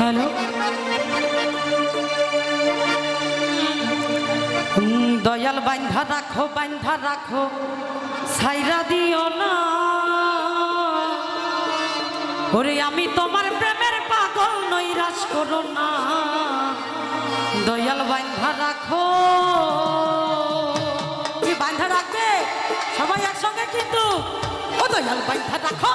Hello? Dayal বান্ধা রাখো বান্ধা রাখো সাইরা দিও না। ওরে, আমি তোমার প্রেমের পাগল নৈরাশ করো না। দয়াল বান্ধা রাখো। কি বান্ধা রাখবে? সবাই একসঙ্গে কিন্তু ও দয়াল বান্ধা রাখো।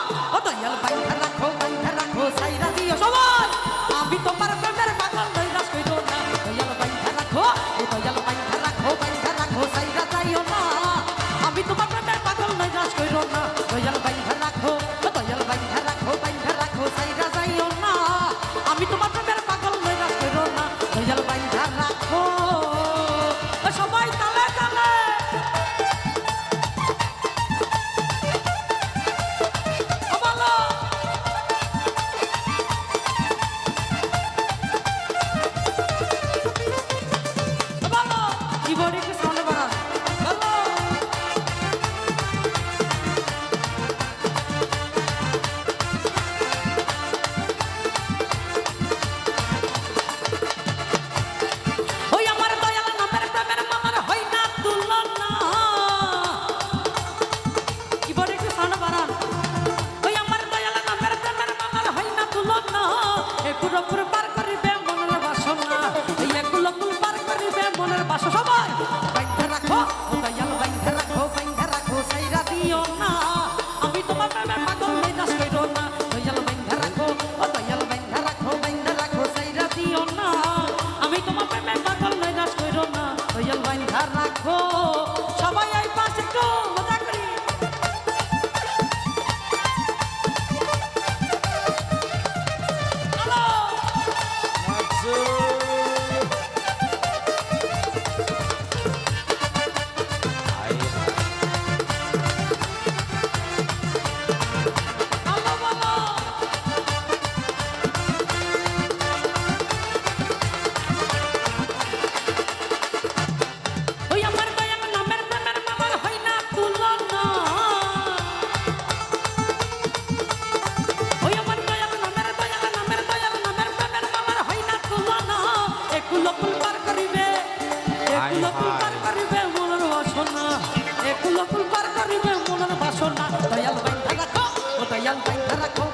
জীবনে রাখো। লকুল পার করিবে মনের বাসনা। এক লকুল পার করিবে মনের বাসনা। দয়াল বাইন্ধা রাখো ও দয়াল বাইন্ধা রাখো